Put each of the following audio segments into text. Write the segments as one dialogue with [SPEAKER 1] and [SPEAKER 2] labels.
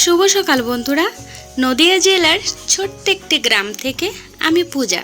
[SPEAKER 1] শুভ সকাল বন্ধুরা। নদিয়া জেলার ছোট্ট একটি গ্রাম থেকে আমি পূজা।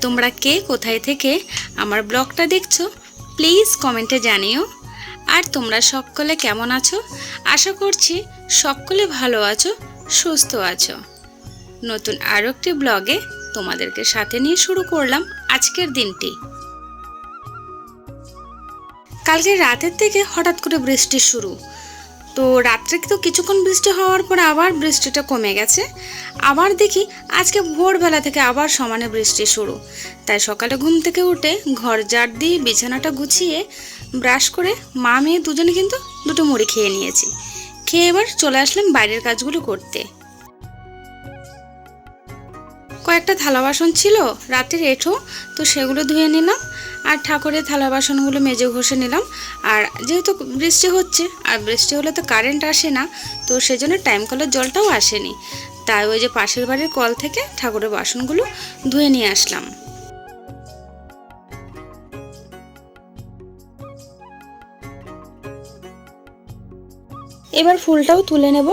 [SPEAKER 1] তোমরা কে, কোথায় থেকে আমার ব্লগটা দেখছ, প্লিজ কমেন্টে জানিও। আর তোমরা সকলে কেমন আছো? আশা করছি সকলে ভালো আছো, সুস্থ আছো। নতুন আরও একটি ব্লগে তোমাদেরকে সাথে নিয়ে শুরু করলাম আজকের দিনটি। কালকে রাতের থেকে হঠাৎ করে বৃষ্টি শুরু। তো রাত্রে তো কিছুক্ষণ বৃষ্টি হওয়ার পর আবার বৃষ্টিটা কমে গেছে। আবার দেখি আজকে ভোরবেলা থেকে আবার সমানে বৃষ্টি শুরু। তাই সকালে ঘুম থেকে উঠে ঘর জার দিয়ে বিছানাটা গুছিয়ে ব্রাশ করে মা মেয়ে দুজনে কিন্তু দুটো মুড়ি খেয়ে নিয়েছি। খেয়ে এবার চলে আসলাম বাইরের কাজগুলো করতে। কয়েকটা থালা বাসন ছিল রাতের এঁঠো তো সেগুলো ধুয়ে নিলাম। আর ঠাকুরের থালা বাসনগুলো মেজে ঘষে নিলাম। আর যেহেতু বৃষ্টি হচ্ছে, আর বৃষ্টি হলে তো কারেন্ট আসে না, তো সেজন্য টাইম কলের জলটাও আসেনি। তাই ওই যে পাশের বাড়ির কল থেকে ঠাকুরের বাসনগুলো ধুয়ে নিয়ে আসলাম। এবার ফুলটাও তুলে নেব,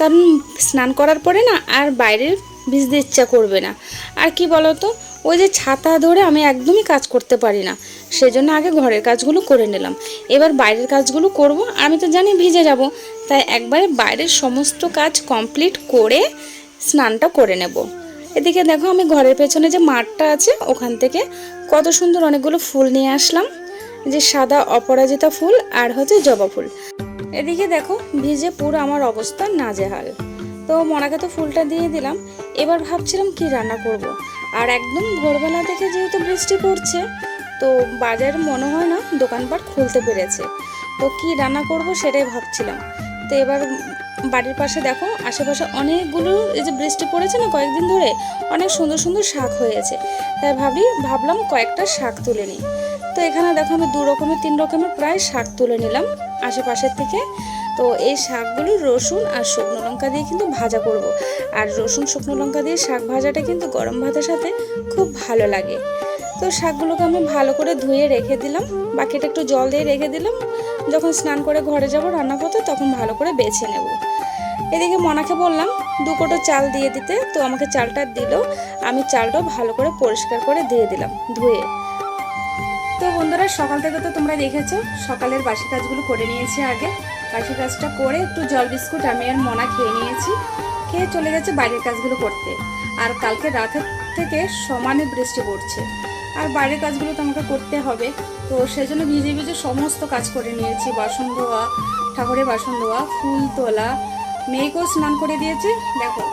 [SPEAKER 1] কারণ স্নান করার পরে না আর বাইরে ভিজতে ইচ্ছা করবে না। আর কি বলতো? ওই যে ছাতা ধরে আমি একদমই কাজ করতে পারি না। সেজন্য আগে ঘরের কাজগুলো করে নিলাম। এবার বাইরের কাজগুলো করব। আমি তো জানি ভিজে যাব। তাই একবারে বাইরের সমস্ত কাজ কমপ্লিট করে স্নানটা করে নেব। এদিকে দেখো আমি ঘরের পেছনে যে মাঠটা আছে, ওখান থেকে কত সুন্দর অনেকগুলো ফুল নিয়ে আসলাম। যে সাদা অপরাজিতা ফুল আর হচ্ছে জবা ফুল। এদিকে দেখো ভিজে পুরো আমার অবস্থা নাজেহাল। তো মনাকে তো ফুলটা দিয়ে দিলাম। এবার ভাবছিলাম কি রান্না করব। আর একদম ভোরবেলা থেকে যেহেতু বৃষ্টি পড়ছে, তো বাজার মনে হয় না দোকানপাট খুলতে পেরেছে। তো কি রান্না করব সেটাই ভাবছিলাম। তো এবার বাড়ির পাশে দেখো, আশেপাশে অনেকগুলো এই যে বৃষ্টি পড়েছে না কয়েকদিন ধরে, অনেক সুন্দর সুন্দর শাক হয়েছে। তাই ভাবি, ভাবলাম কয়েকটা শাক তুলে নিই। তো এখানে দেখো আমি দু রকমের, তিন রকমের প্রায় শাক তুলে নিলাম আশেপাশের থেকে। তো এই শাকগুলো রসুন আর শুকনো লঙ্কা দিয়ে কিন্তু ভাজা করব। আর রসুন, শুকনো লঙ্কা দিয়ে শাক ভাজাটা কিন্তু গরম ভাতের সাথে খুব ভালো লাগে। তো শাকগুলোকে আমি ভালো করে ধুয়ে রেখে দিলাম। বাকিটা একটু জল দিয়ে রেখে দিলাম। যখন স্নান করে ঘরে যাব রান্না করতে তখন ভালো করে বেছে নেব। এদিকে মনাকে বললাম, দু কোটো চাল দিয়ে দিতে। তো আমাকে চালটা দিল। আমি চালটাও ভালো করে পরিষ্কার করে দিয়ে দিলাম ধুয়ে। তো বন্ধুরা, সকাল থেকে তো তোমরা দেখেছ, সকালের বাসি কাজগুলো করে নিয়েছি আগে। বাসি কাজটা করে একটু জল বিস্কুট আমি আর মনা খেয়ে নিয়েছি। খেয়ে চলে গেছে বাইরের কাজগুলো করতে। আর কালকে রাতের থেকে সমানে বৃষ্টি পড়ছে। আর বাইরের কাজগুলো তো আমাকে করতে হবে। তো সেজন্য ভিজে ভিজে সমস্ত কাজ করে নিয়েছি। বাসন ধোয়া, ঠাকুরের বাসন ধোয়া, ফুল তোলা, মেয়েকেও স্নান করে দিয়েছে। দেখো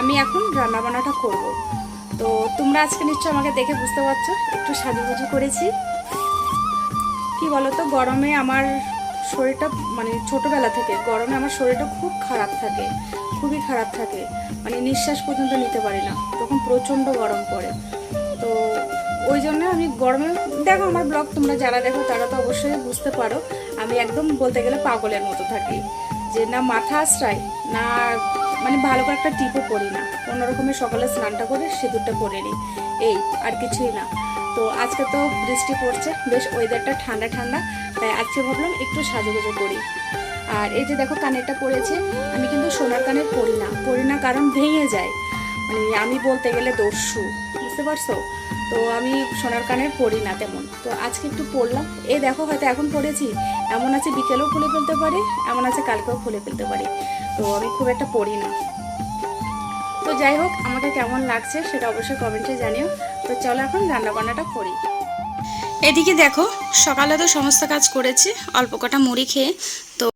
[SPEAKER 1] আমি এখন রান্নাবান্নাটা করব। তো তোমরা আজকে নিশ্চয় আমাকে দেখে বুঝতে পারছ, একটু সাজুগুজু করেছি। কি বলতো, গরমে আমার শরীরটা মানে ছোটবেলা থেকে, গরমে আমার শরীরটা খুব খারাপ থাকে, খুবই খারাপ থাকে। মানে নিঃশ্বাস পর্যন্ত নিতে পারি না, তখন প্রচণ্ড গরম পড়ে। তো ওই জন্য আমি গরমে, দেখো আমার ব্লগ তোমরা যারা দেখো তারা তো অবশ্যই বুঝতে পারো, আমি একদম বলতে গেলে পাগলের মতো থাকি। যে না মাথা আশ্রয়, না মানে ভালো করে একটা টিপও পরি না। রকমের সকালে স্নানটা করে সিঁদুরটা পরে নিই। এই, আর কিছুই না। তো আজকে তো বৃষ্টি পড়ছে, বেশ ওয়েদারটা ঠান্ডা ঠান্ডা, তাই আজকে ভাবলাম একটু সাজুগুজু করি। আর এই যে দেখো কানেরটা পড়েছে আমি কিন্তু সোনার কানের পরি না। পরি না কারণ ভেঙে যায়। মানে আমি বলতে গেলে দস্যু। বুঝতে পারছ? তো আমি সোনার কানের পরি না তেমন। তো আজকে একটু পরলাম এ দেখো হয়তো এখন পড়েছি। এমন আছে বিকেলেও খুলে ফেলতে পারি, এমন আছে কালকেও খুলে ফেলতে পারি। তো আমি খুব একটা পড়ি না। তো যাই হোক, আমাকে কেমন লাগছে সেটা অবশ্যই কমেন্টে জানিও। তো চলো এখন রান্নাবান্নাটা করি। এদিকে দেখো, সকালে তো সমস্ত কাজ করেছি, অল্প কটা মুড়ি খেয়ে। তো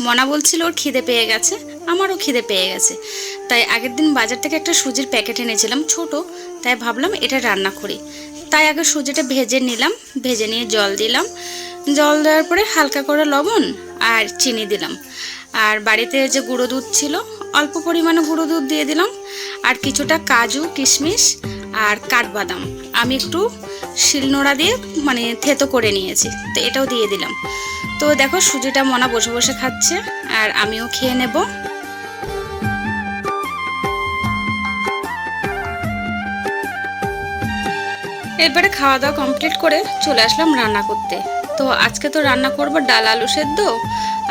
[SPEAKER 1] মনা বলছিল ওর খিদে পেয়ে গেছে, আমারও খিদে পেয়ে গেছে। তাই আগের দিন বাজার থেকে একটা সুজির প্যাকেট এনেছিলাম, ছোট। তাই ভাবলাম এটা রান্না করি। তাই আগে সুজিটা ভেজে নিলাম, ভেজে নিয়ে জল দিলাম। জল দেওয়ার পরে হালকা করে লবণ আর চিনি দিলাম। আর বাড়িতে যে গুঁড়ো দুধ ছিল, অল্প পরিমাণে গুঁড়ো দুধ দিয়ে দিলাম। আর কিছুটা কাজু, কিশমিশ আর কাঠবাদাম। আমি একটু শিলনোড়া দিয়ে মানে থেতো করে নিয়েছি। তো এটাও দিয়ে দিলাম। তো দেখো, সুজিটা মনা বসে বসে খাচ্ছে, আর আমিও খেয়ে নেব। এবারে খাওয়া দাওয়া কমপ্লিট করে চলে আসলাম রান্না করতে। তো আজকে তো রান্না করব ডাল, আলু সেদ্ধ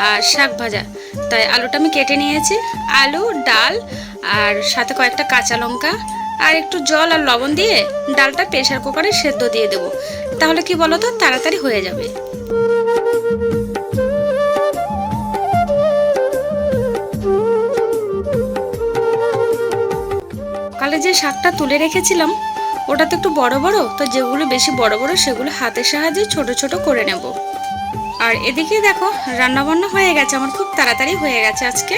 [SPEAKER 1] আর শাক ভাজা। তাই আলুটা আমি কেটে নিয়েছি। আলু, ডাল আর সাথে কয়েকটা কাঁচা লঙ্কা আর একটু জল আর লবণ দিয়ে ডালটা প্রেশার কুকারে সেদ্ধ দিয়ে দেবো। তাহলে কি বলো তো তাড়াতাড়ি হয়ে যাবে। কালে যে শাকটা তুলে রেখেছিলাম, ওটা তো একটু বড় বড়, তো যেগুলো বেশি বড় বড় সেগুলো হাতের সাহায্যে ছোট ছোট করে নেব। আর এদিকে দেখো রান্না বান্না হয়ে গেছে, আমার খুব তাড়াতাড়ি হয়ে গেছে আজকে।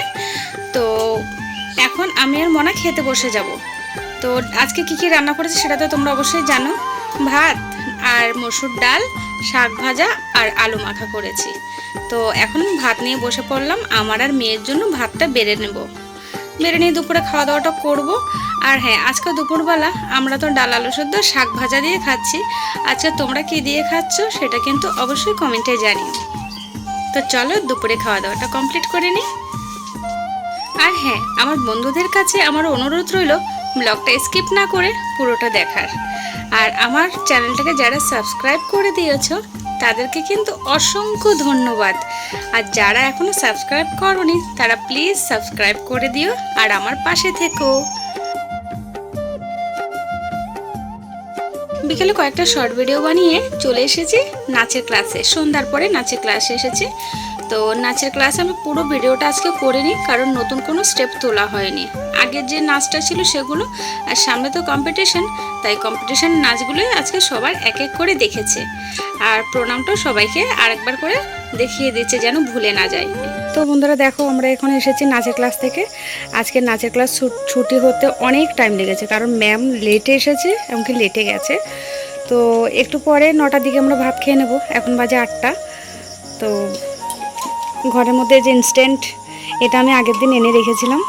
[SPEAKER 1] তো এখন আমি আর মনা খেতে বসে যাব। তো আজকে কি কি রান্না করেছি সেটা তো তোমরা অবশ্যই জানো। ভাত আর মসুর ডাল, শাক ভাজা আর আলু মাখা করেছি। তো এখন ভাত নিয়ে বসে পড়লাম। আমার আর মেয়ের জন্য ভাতটা বেড়ে নেব। বেড়ে নিয়ে দুপুরে খাওয়া দাওয়াটা করব। আর হ্যাঁ আজকে দুপুরবেলা আমরা তো ডাল, আলু সেদ্ধ, শাক ভাজা দিয়ে খাচ্ছি। আজকে তোমরা কি দিয়ে খাচ্ছ সেটা কিন্তু অবশ্যই কমেন্টে জানিও। তো চলো দুপুরে খাওয়া দাওয়াটা কমপ্লিট করে নিই। আর হ্যাঁ আমার বন্ধুদের কাছে আমার অনুরোধ রইল ব্লগটা স্কিপ না করে পুরোটা দেখার। আর আমার চ্যানেলটাকে যারা সাবস্ক্রাইব করে দিয়েছ, তাদেরকে কিন্তু অসংখ্য ধন্যবাদ। আর যারা এখনও সাবস্ক্রাইব করনি, তারা প্লিজ সাবস্ক্রাইব করে দিও আর আমার পাশে থেকো। বিকেলে কয়েকটা শর্ট ভিডিও বানিয়ে চলে এসেছি নাচের ক্লাসে। সন্ধ্যার পরে নাচের ক্লাসে এসেছি। তো নাচের ক্লাস আমি পুরো ভিডিওটা আজকে করিনি, কারণ নতুন কোনো স্টেপ তোলা হয়নি। আগের যে নাচটা ছিল সেগুলো, আর সামনে তো কম্পিটিশন তাই কম্পিটিশন নাচগুলোই আজকে সবার এক এক করে দেখেছে। আর প্রণামটাও সবাইকে আরেকবার করে দেখিয়ে দিচ্ছে যেন ভুলে না যায় তো বন্ধুরা দেখো, আমরা এখন এসেছি নাচের ক্লাস থেকে। আজকে নাচের ক্লাস ছুটি হতে অনেক টাইম লেগেছে, কারণ ম্যাম লেটে এসেছে, এমনকি লেটে গেছে। তো একটু পরে নটার দিকে আমরা ভাত খেয়ে নেব, এখন বাজে আটটা। তো ঘরের মধ্যে যে ইনস্ট্যান্ট এটা আমি আগের দিন এনে রেখেছিলাম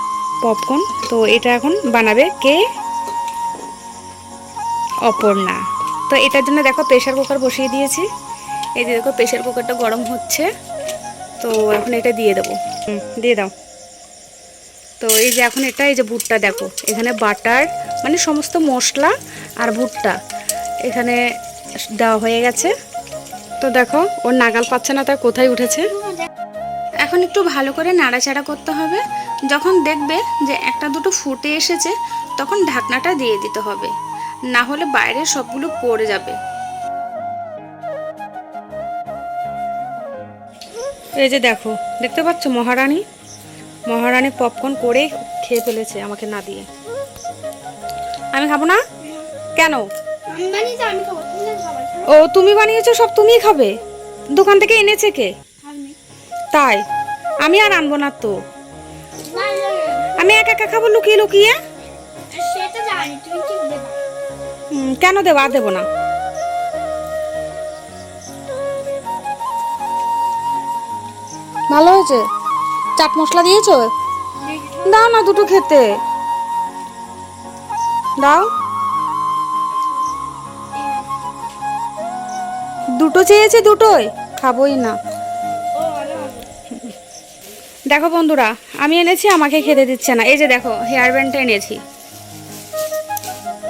[SPEAKER 1] পপকর্ন তো এটা এখন বানাবে কে? অপর্ণা। তো এটার জন্য দেখো প্রেশার কুকার বসিয়ে দিয়েছি। এই যে দেখো প্রেশার কুকারটা গরম হচ্ছে। তো এখন এটা দিয়ে দেবো। দিয়ে দাও। তো এই যে এখন এটা, এই যে ভুট্টা দেখো, এখানে বাটার মানে সমস্ত মশলা আর ভুট্টা এখানে দেওয়া হয়ে গেছে। তো দেখো, ওর নাগাল পাচ্ছে না তার কোথায় উঠেছে? এখন একটু ভালো করে নাড়াচাড়া করতে হবে। যখন দেখবে যে একটা দুটো ফুটে এসেছে তখন ঢাকনাটা দিয়ে দিতে হবে। না হলে বাইরে সবগুলো পড়ে যাবে। এই যে দেখো দেখতে পাচ্ছ মহারানী? মহারানী পপকর্ন করে খেয়ে ফেলেছে আমাকে না দিয়ে। আমি খাব না? কেন? ও তুমি বানিয়েছো সব তুমিই খাবে? দোকান থেকে এনেছে কে? তাই? আমি আর আনব না তো। আমি একা একা খাব লুকিয়ে লুকিয়ে? কেন দেবো? আর দেবো না। ভালো হয়েছে? চাট মশলা দিয়েছ? দাও না দুটো খেতে। দাও। দুটো চেয়েছে দুটোই? খাবোই না। দেখো বন্ধুরা আমি এনেছি আমাকে খেতে দিচ্ছে না। এই যে দেখো হেয়ার ব্যান্ডটা এনেছি।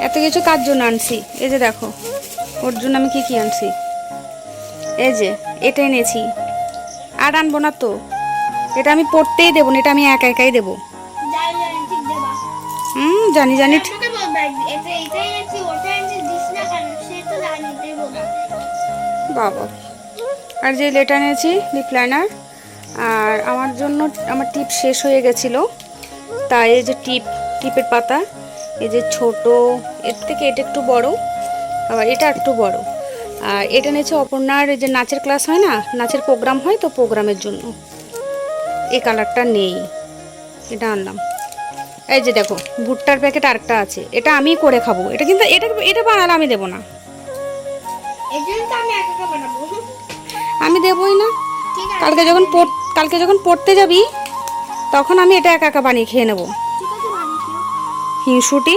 [SPEAKER 1] এত কিছু কার জন্য আনছি? এই যে দেখো ওর জন্য আমি কি কি আনছি? এই যে এটা এনেছি। আর আনব না তো। এটা আমি পড়তেই দেবো না এটা আমি একা একাই দেবো। হুম জানি জানি। বাবা। আর যে লেটা এনেছি লিপ লাইনার আর আমার জন্য আমার টিপ শেষ হয়ে গেছিল। তাই এই যে টিপ টিপের পাতা এই যে ছোট এর থেকে এটা একটু বড় আবার এটা একটু বড়। আর এটা নিয়েছে অপর্ণার যে নাচের ক্লাস হয় না নাচের প্রোগ্রাম হয় তো প্রোগ্রামের জন্য। এই কালারটা নেই এটা আনলাম। এই যে দেখো ভুট্টার প্যাকেট আরেকটা আছে এটা আমি করে খাব। এটা কিন্তু এটা এটা বানালে আমি দেবো না।
[SPEAKER 2] আমি
[SPEAKER 1] দেবই না। কালকে যখন পড়- কালকে যখন পড়তে যাবি, তখন আমি এটা একা একা বানিয়ে খেয়ে নেব। হিংসুটি?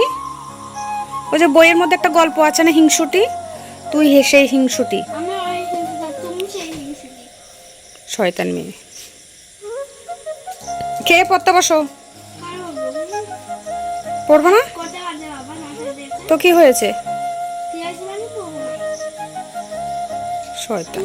[SPEAKER 1] ওই যে বইয়ের মধ্যে একটা গল্প আছে না, হিংসুটি? তুই হে সেই হিংসুটি। শয়তান মেয়ে। খেয়ে পড়তে বসো। পড়ব না? তো কি হয়েছে? শয়তান।